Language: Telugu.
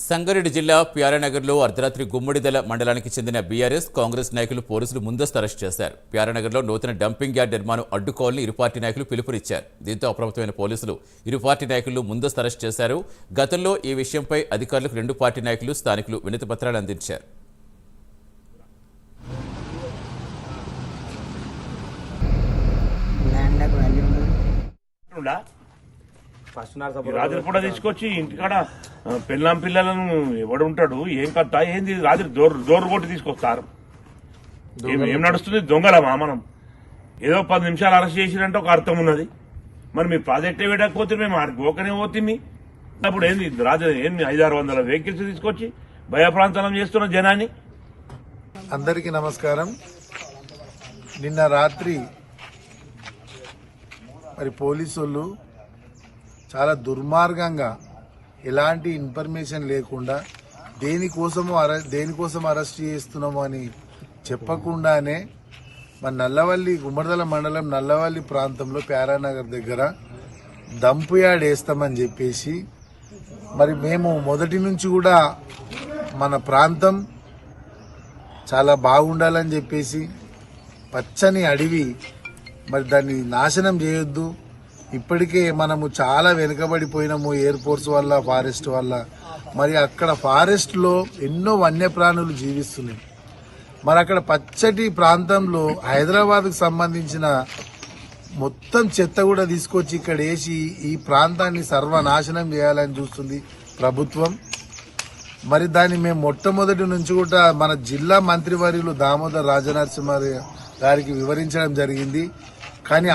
సంగారెడ్డి జిల్లా ప్యారానగర్లో అర్ధరాత్రి గుమ్మడిదల మండలానికి చెందిన బీఆర్ఎస్ కాంగ్రెస్ నాయకులు పోలీసులు ముందస్తు అరెస్ట్ చేశారు. ప్యారానగర్లో నూతన డంపింగ్ యార్డ్ నిర్మాణం అడ్డుకోవాలని ఇరు పార్టీ నాయకులు పిలుపునిచ్చారు. దీంతో అప్రమత్తమైన పోలీసులు ఇరు పార్టీ నాయకులు ముందస్తు అరెస్ట్ చేశారు. గతంలో ఈ విషయంపై అధికారులకు రెండు పార్టీ నాయకులు స్థానికులు వినతి పత్రాలు అందించారు. ల్యాండ్లకు రాత్రి పూట తీసుకొచ్చి ఇంటికాడ పిల్లం పిల్లలను ఎవడు ఉంటాడు ఏం కథ ఏంది రాత్రి జోరు జోరు కొట్టి తీసుకొస్తారు. ఏం- నడుస్తుంది? దొంగలమా మనం ఏదో పది నిమిషాలు అరెస్ట్ చేసిరంటే ఒక అర్థం ఉన్నది. మరి మీ ప్రాజెక్టే పెట్టకపోతే మేము పోకనే పోతుంది అప్పుడు ఏంది రాత్రి ఏంది ఐదారు వందల వెహికల్స్ తీసుకొచ్చి భయప్రాంతనం చేస్తున్న జనాన్ని? అందరికీ నమస్కారం. నిన్న రాత్రి మరి పోలీసు వాళ్ళు చాలా దుర్మార్గంగా ఎలాంటి ఇన్ఫర్మేషన్ లేకుండా దేనికోసము అరె దేనికోసం అరెస్ట్ చేస్తున్నాము అని చెప్పకుండానే మన నల్లవల్లి గుమ్మడిదల మండలం నల్లవల్లి ప్రాంతంలో ప్యారానగర్ దగ్గర దంపు యార్డ్ వేస్తామని చెప్పేసి మరి మేము మొదటి నుంచి కూడా మన ప్రాంతం చాలా బాగుండాలని చెప్పేసి పచ్చని అడవి మరి దాన్ని నాశనం చేయొద్దు ఇప్పటికే మనము చాలా వెనుకబడిపోయినాము ఎయిర్ ఫోర్స్ వల్ల ఫారెస్ట్ వల్ల మరి అక్కడ ఫారెస్ట్లో ఎన్నో వన్యప్రాణులు జీవిస్తున్నాయి. మరి అక్కడ పచ్చటి ప్రాంతంలో హైదరాబాద్కు సంబంధించిన మొత్తం చెత్త కూడా తీసుకొచ్చి ఇక్కడ వేసి ఈ ప్రాంతాన్ని సర్వనాశనం చేయాలని చూస్తుంది ప్రభుత్వం. మరి దాన్ని మేము మొట్టమొదటి నుంచి కూడా మన జిల్లా మంత్రివర్యులు దామోదర్ రాజనరసింహ గారికి వివరించడం జరిగింది. కానీ